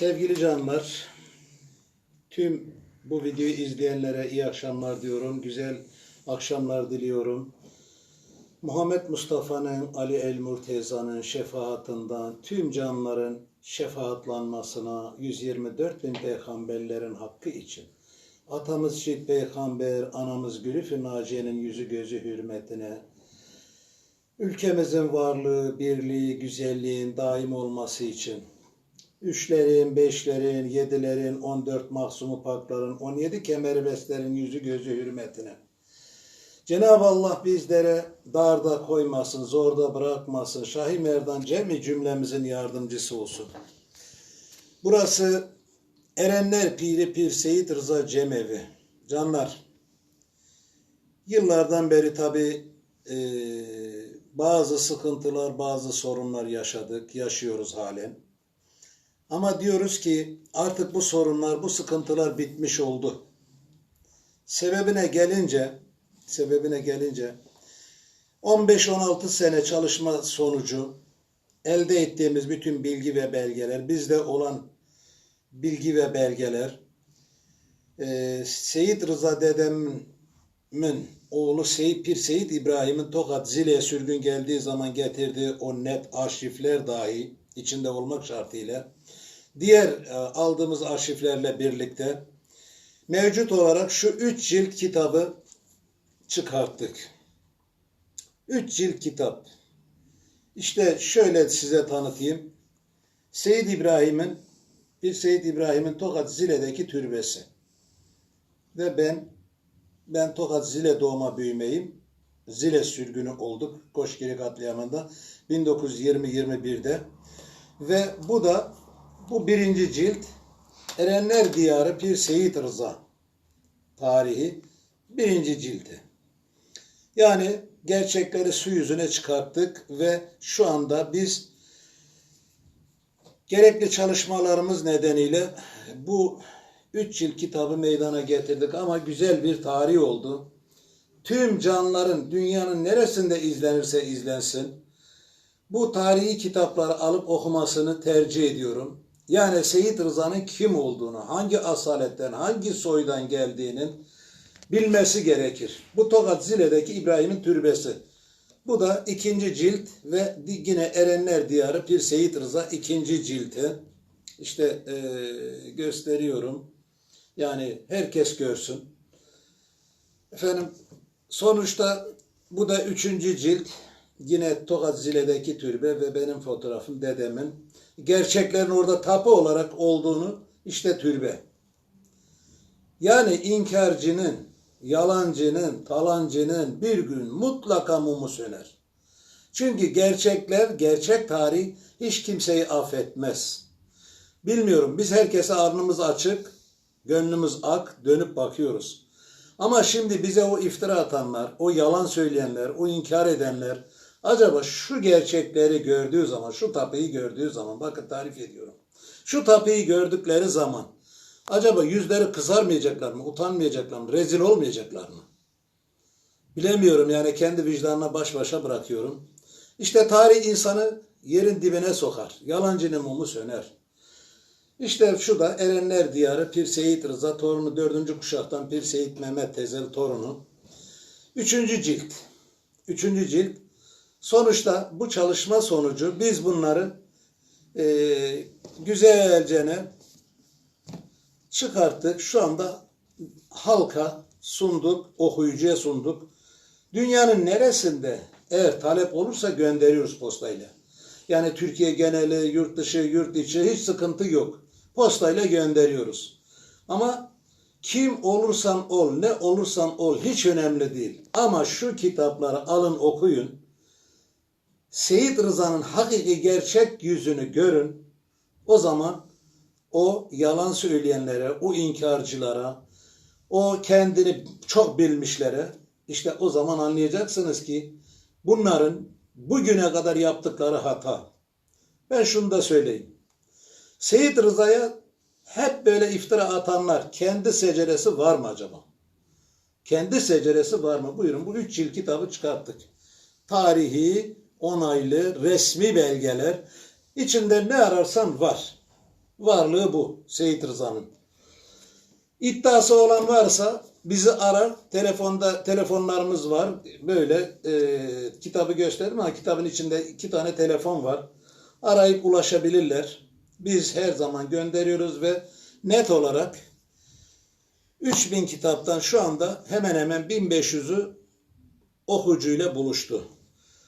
Sevgili canlar, tüm bu videoyu izleyenlere iyi akşamlar diyorum. Güzel akşamlar diliyorum. Muhammed Mustafa'nın, Ali El Murteza'nın şefaatinden tüm canların şefaatlanmasına 124 bin peygamberlerin hakkı için atamız Şit Peygamber, anamız Gülüf-ü Naciye'nin yüzü gözü hürmetine ülkemizin varlığı, birliği, güzelliğin daim olması için Üçlerin, beşlerin, yedilerin, on dört mahsumu pakların, on yedi kemerbestlerin yüzü gözü hürmetine. Cenab-ı Allah bizlere darda koymasın, zorda bırakmasın. Şahi Merdan cemi cümlemizin yardımcısı olsun. Burası Erenler Piri Pir Seyit Rıza Cemevi. Canlar, yıllardan beri tabi bazı sıkıntılar, bazı sorunlar yaşadık, yaşıyoruz halen. Ama diyoruz ki artık bu sorunlar, bu sıkıntılar bitmiş oldu. Sebebine gelince, sebebine gelince 15-16 sene çalışma sonucu elde ettiğimiz bütün bilgi ve belgeler, bizde olan bilgi ve belgeler, e, Seyit Rıza dedemin oğlu Seyit Pir Seyit İbrahim'in Tokat Zile'ye sürgün geldiği zaman getirdiği o net arşivler dahi içinde olmak şartıyla diğer e, aldığımız arşivlerle birlikte mevcut olarak şu üç cilt kitabı çıkarttık. Üç cilt kitap. İşte şöyle size tanıtayım. Seyyid İbrahim'in bir Seyyid İbrahim'in Tokat Zile'deki türbesi. Ve ben ben Tokat Zile doğma büyümeyim. Zile sürgünü olduk Koşgiri katliamında 1920-21'de. Ve bu da bu birinci cilt Erenler Diyarı Pir Seyit Rıza tarihi birinci cildi. Yani gerçekleri su yüzüne çıkarttık ve şu anda biz gerekli çalışmalarımız nedeniyle bu üç cilt kitabı meydana getirdik ama güzel bir tarih oldu. Tüm canlıların dünyanın neresinde izlenirse izlensin bu tarihi kitapları alıp okumasını tercih ediyorum. Yani Seyit Rıza'nın kim olduğunu, hangi asaletten, hangi soydan geldiğinin bilmesi gerekir. Bu Tokat Zile'deki İbrahim'in türbesi. Bu da ikinci cilt ve yine Erenler Diyarı Pir Seyit Rıza ikinci cilti. İşte e, gösteriyorum. Yani herkes görsün. Efendim sonuçta bu da üçüncü cilt. Yine Tokat Zile'deki türbe ve benim fotoğrafım dedemin. Gerçeklerin orada tapu olarak olduğunu işte türbe. Yani inkarcının, yalancının, talancının bir gün mutlaka mumu söner. Çünkü gerçekler, gerçek tarih hiç kimseyi affetmez. Bilmiyorum biz herkese arnımız açık, gönlümüz ak, dönüp bakıyoruz. Ama şimdi bize o iftira atanlar, o yalan söyleyenler, o inkar edenler, Acaba şu gerçekleri gördüğü zaman, şu tapeyi gördüğü zaman, bakın tarif ediyorum. Şu tapeyi gördükleri zaman acaba yüzleri kızarmayacaklar mı, utanmayacaklar mı, rezil olmayacaklar mı? Bilemiyorum yani kendi vicdanına baş başa bırakıyorum. İşte tarih insanı yerin dibine sokar. Yalancının mumu söner. İşte şu da Erenler Diyarı Pir Seyit Rıza torunu dördüncü kuşaktan Pir Seyit Mehmet Tezel torunu. Üçüncü cilt. Üçüncü cilt Sonuçta bu çalışma sonucu biz bunları e, güzelce çıkarttık. Şu anda halka sunduk, okuyucuya sunduk. Dünyanın neresinde eğer talep olursa gönderiyoruz postayla. Yani Türkiye geneli, yurt dışı, yurt içi hiç sıkıntı yok. Postayla gönderiyoruz. Ama kim olursan ol, ne olursan ol hiç önemli değil. Ama şu kitapları alın okuyun. Seyit Rıza'nın hakiki gerçek yüzünü görün. O zaman o yalan söyleyenlere, o inkarcılara, o kendini çok bilmişlere işte o zaman anlayacaksınız ki bunların bugüne kadar yaptıkları hata. Ben şunu da söyleyeyim. Seyit Rıza'ya hep böyle iftira atanlar kendi seceresi var mı acaba? Kendi seceresi var mı? Buyurun bu üç cilt kitabı çıkarttık. Tarihi, onaylı resmi belgeler içinde ne ararsan var. Varlığı bu Seyit Rıza'nın. İddiası olan varsa bizi arar. Telefonda telefonlarımız var. Böyle e, kitabı gösterdim ama kitabın içinde iki tane telefon var. Arayıp ulaşabilirler. Biz her zaman gönderiyoruz ve net olarak 3000 kitaptan şu anda hemen hemen 1500'ü okuyucuyla buluştu.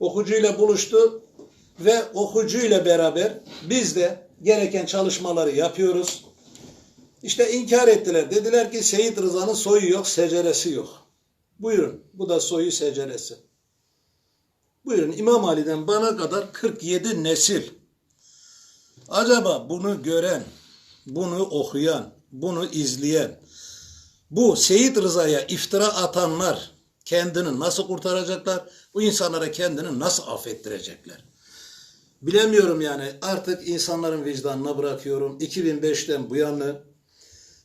Okuyucuyla buluştu ve okuyucuyla beraber biz de gereken çalışmaları yapıyoruz. İşte inkar ettiler. Dediler ki Seyit Rıza'nın soyu yok, seceresi yok. Buyurun. Bu da soyu seceresi. Buyurun İmam Ali'den bana kadar 47 nesil. Acaba bunu gören, bunu okuyan, bunu izleyen, bu Seyit Rıza'ya iftira atanlar kendini nasıl kurtaracaklar? Bu insanlara kendini nasıl affettirecekler? Bilemiyorum yani artık insanların vicdanına bırakıyorum. 2005'ten bu yana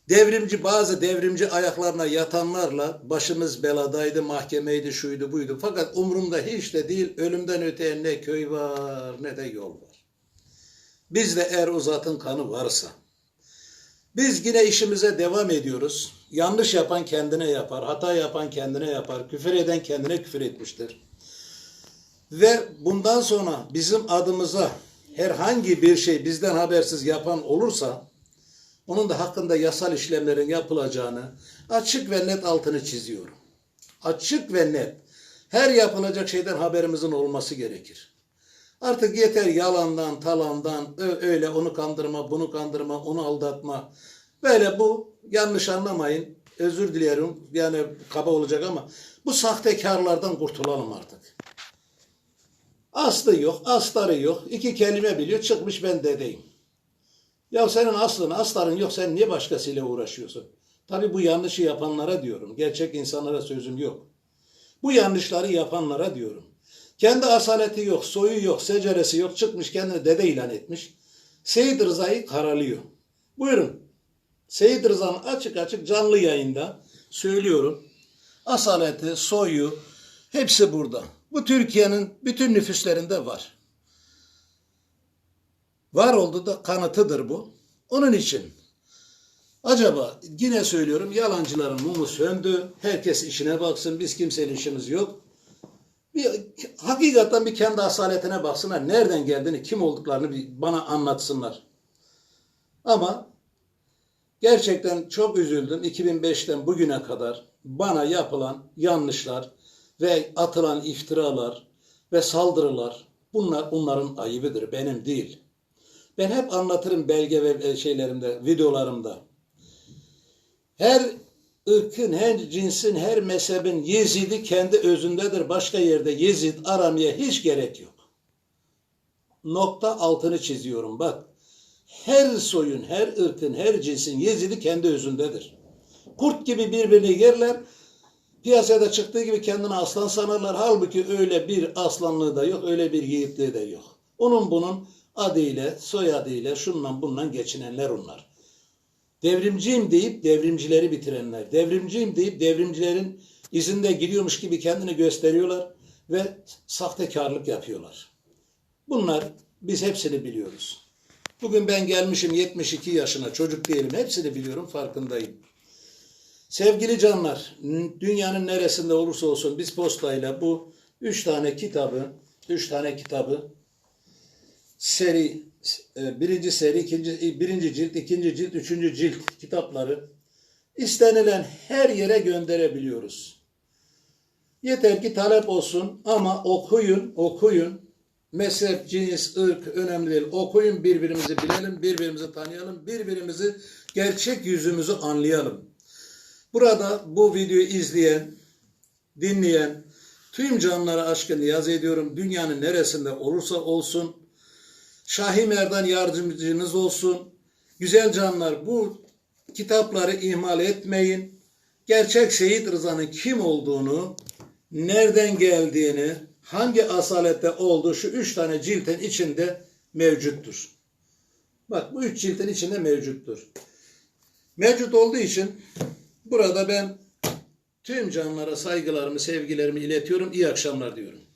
devrimci bazı devrimci ayaklarına yatanlarla başımız beladaydı, mahkemeydi, şuydu buydu. Fakat umurumda hiç de değil ölümden öteye ne köy var ne de yol var. Bizde eğer o zatın kanı varsa biz yine işimize devam ediyoruz. Yanlış yapan kendine yapar, hata yapan kendine yapar, küfür eden kendine küfür etmiştir. Ve bundan sonra bizim adımıza herhangi bir şey bizden habersiz yapan olursa onun da hakkında yasal işlemlerin yapılacağını açık ve net altını çiziyorum. Açık ve net. Her yapılacak şeyden haberimizin olması gerekir. Artık yeter yalandan, talandan, öyle onu kandırma, bunu kandırma, onu aldatma. Böyle bu yanlış anlamayın. Özür dilerim. Yani kaba olacak ama bu sahtekarlardan kurtulalım artık. Aslı yok, astarı yok. İki kelime biliyor, çıkmış ben dedeyim. Ya senin aslın, astarın yok, sen niye başkasıyla uğraşıyorsun? Tabii bu yanlışı yapanlara diyorum. Gerçek insanlara sözüm yok. Bu yanlışları yapanlara diyorum. Kendi asaleti yok, soyu yok, seceresi yok, çıkmış kendini dede ilan etmiş. Seyit Rıza'yı karalıyor. Buyurun. Seyit Rıza'nın açık açık canlı yayında söylüyorum. Asaleti, soyu hepsi burada. Bu Türkiye'nin bütün nüfuslarında var. Var oldu da kanıtıdır bu. Onun için acaba yine söylüyorum yalancıların mumu söndü. Herkes işine baksın. Biz kimsenin işimiz yok. Bir, hakikaten bir kendi asaletine baksınlar. Nereden geldiğini, kim olduklarını bir bana anlatsınlar. Ama gerçekten çok üzüldüm. 2005'ten bugüne kadar bana yapılan yanlışlar ve atılan iftiralar ve saldırılar bunlar onların ayıbıdır. Benim değil. Ben hep anlatırım belge ve şeylerimde, videolarımda. Her ırkın, her cinsin, her mezhebin Yezid'i kendi özündedir. Başka yerde Yezid aramaya hiç gerek yok. Nokta altını çiziyorum bak. Her soyun, her ırkın, her cinsin Yezid'i kendi özündedir. Kurt gibi birbirini yerler. Piyasada çıktığı gibi kendini aslan sanırlar. Halbuki öyle bir aslanlığı da yok, öyle bir yiğitliği de yok. Onun bunun adıyla, soyadıyla, şundan bundan geçinenler onlar. Devrimciyim deyip devrimcileri bitirenler. Devrimciyim deyip devrimcilerin izinde gidiyormuş gibi kendini gösteriyorlar ve sahtekarlık yapıyorlar. Bunlar biz hepsini biliyoruz. Bugün ben gelmişim 72 yaşına çocuk değilim. Hepsini biliyorum farkındayım. Sevgili canlar, dünyanın neresinde olursa olsun biz postayla bu üç tane kitabı, üç tane kitabı seri, e, birinci seri, ikinci, e, birinci cilt, ikinci cilt, üçüncü cilt kitapları istenilen her yere gönderebiliyoruz. Yeter ki talep olsun ama okuyun, okuyun. Mezhep, cins, ırk önemli değil. Okuyun birbirimizi bilelim, birbirimizi tanıyalım, birbirimizi gerçek yüzümüzü anlayalım. Burada bu videoyu izleyen, dinleyen tüm canlara aşkın niyaz ediyorum. Dünyanın neresinde olursa olsun Şahi Merdan yardımcınız olsun. Güzel canlar bu kitapları ihmal etmeyin. Gerçek Seyit Rıza'nın kim olduğunu, nereden geldiğini, hangi asalette olduğu şu üç tane ciltin içinde mevcuttur. Bak bu üç ciltin içinde mevcuttur. Mevcut olduğu için burada ben tüm canlara saygılarımı, sevgilerimi iletiyorum. İyi akşamlar diyorum.